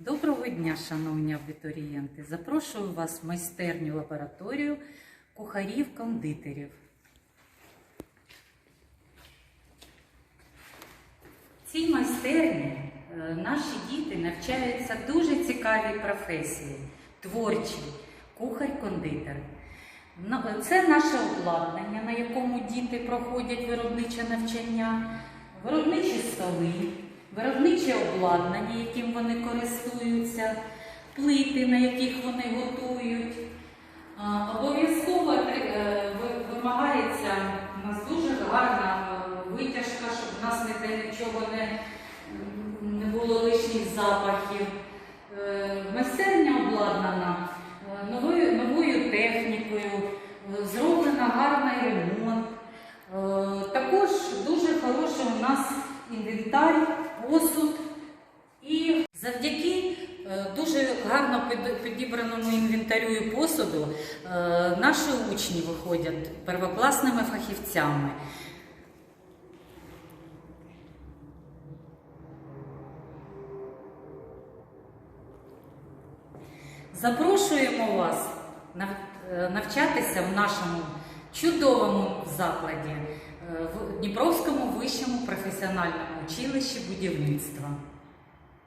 Доброго дня, шановні абітурієнти! Запрошую вас в майстерню лабораторію кухарів-кондитерів. В цій майстерні е, наші діти навчаються дуже цікавій професії творчій, кухар-кондитер. Це наше обладнання, на якому діти проходять виробниче навчання, виробничі столи, виробниче обладнання, яким вони користуються, плити, на яких вони готують. Обов'язково е, вимагається у нас дуже гарна е, витяжка, щоб у нас ніде нічого не, не було лишніх запахів. Е, Майстерня обладнана новою, новою технікою, зроблена гарний ремонт. Також дуже хороший у нас інвентар, посуд. І завдяки е, дуже гарно підібраному інвентарю і посуду е, наші учні виходять первокласними фахівцями. Запрошуємо вас е, навчатися в нашому чудовому закладі в Дніпровському вищому професіональному училищі будівництва.